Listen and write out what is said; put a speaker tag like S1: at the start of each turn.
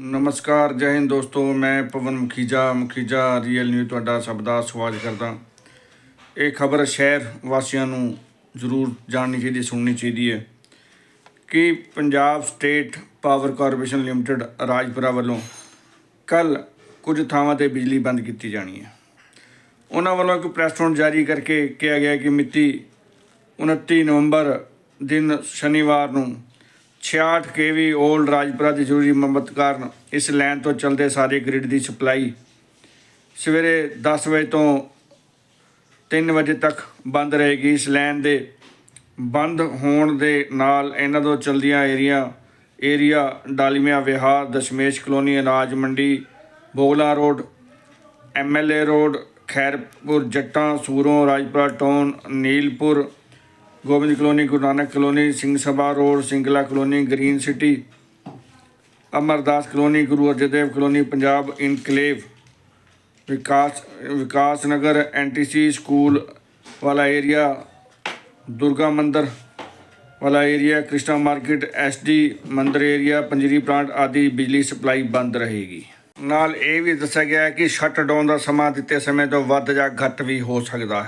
S1: ਨਮਸਕਾਰ, ਜੈ ਹਿੰਦ ਦੋਸਤੋ। ਮੈਂ ਪਵਨ ਮੁਖੀਜਾ ਮੁਖੀਜਾ ਰੀਅਲ ਨਿਊਜ਼ ਤੁਹਾਡਾ ਸਭ ਦਾ ਸਵਾਗਤ ਕਰਦਾ। ਇਹ ਖਬਰ ਸ਼ਹਿਰ ਵਾਸੀਆਂ ਨੂੰ ਜ਼ਰੂਰ ਜਾਣਨੀ ਚਾਹੀਦੀ, ਸੁਣਨੀ ਚਾਹੀਦੀ ਹੈ ਕਿ Punjab state power corporation limited Rajpura ਵੱਲੋਂ ਕੱਲ ਕੁਝ ਥਾਵਾਂ ਤੇ ਬਿਜਲੀ ਬੰਦ ਕੀਤੀ ਜਾਣੀ ਹੈ। ਉਹਨਾਂ ਵੱਲੋਂ ਇੱਕ ਪ੍ਰੈਸ ਨੋਟ ਜਾਰੀ ਕਰਕੇ ਕਿਹਾ ਗਿਆ ਕਿ ਮਿਤੀ 29 ਨਵੰਬਰ ਦਿਨ ਸ਼ਨੀਵਾਰ ਨੂੰ 66 ਕੇਵੀ 올ਡ ਰਾਜਪੁਰਾ ਦੀ ਜ਼ਰੂਰੀ ਮੁਰੰਮਤ ਕਾਰਨ ਇਸ ਲਾਈਨ ਤੋਂ ਚੱਲਦੇ ਸਾਰੇ ਗ੍ਰਿਡ ਦੀ ਸਪਲਾਈ ਸਵੇਰੇ 10 ਵਜੇ ਤੋਂ 3 ਵਜੇ ਤੱਕ ਬੰਦ ਰਹੇਗੀ। ਇਸ ਲਾਈਨ ਦੇ ਬੰਦ ਹੋਣ ਦੇ ਨਾਲ ਇਹਨਾਂ ਤੋਂ ਚਲਦੀਆਂ ਏਰੀਆ ਏਰੀਆ ਡਾਲੀਮਿਆ, ਵਿਹਾਰ, Dashmesh colony, Anaj Mandi, Bogla road MLA road, Khairpur, Jattan, Suron, Rajpura town Neelpur Gobind colony, Guru Nanak colony, Singh Sabha road, Singla colony, green city, Amardas colony, Guru Arjan Dev colony, Punjab enclave, Vikas Vikas Nagar, NTC school ਵਾਲਾ area, Durga ਮੰਦਰ ਵਾਲਾ area, Krishna market SD Mandir area, Panjiri plant ਆਦਿ ਬਿਜਲੀ supply ਬੰਦ ਰਹੇਗੀ। ਨਾਲ ਇਹ ਵੀ ਦੱਸਿਆ ਗਿਆ ਹੈ ਕਿ ਸ਼ਟਡਾਊਨ ਦਾ ਸਮਾਂ ਦਿੱਤੇ ਸਮੇਂ ਤੋਂ ਵੱਧ ਜਾਂ ਘੱਟ ਵੀ ਹੋ ਸਕਦਾ ਹੈ।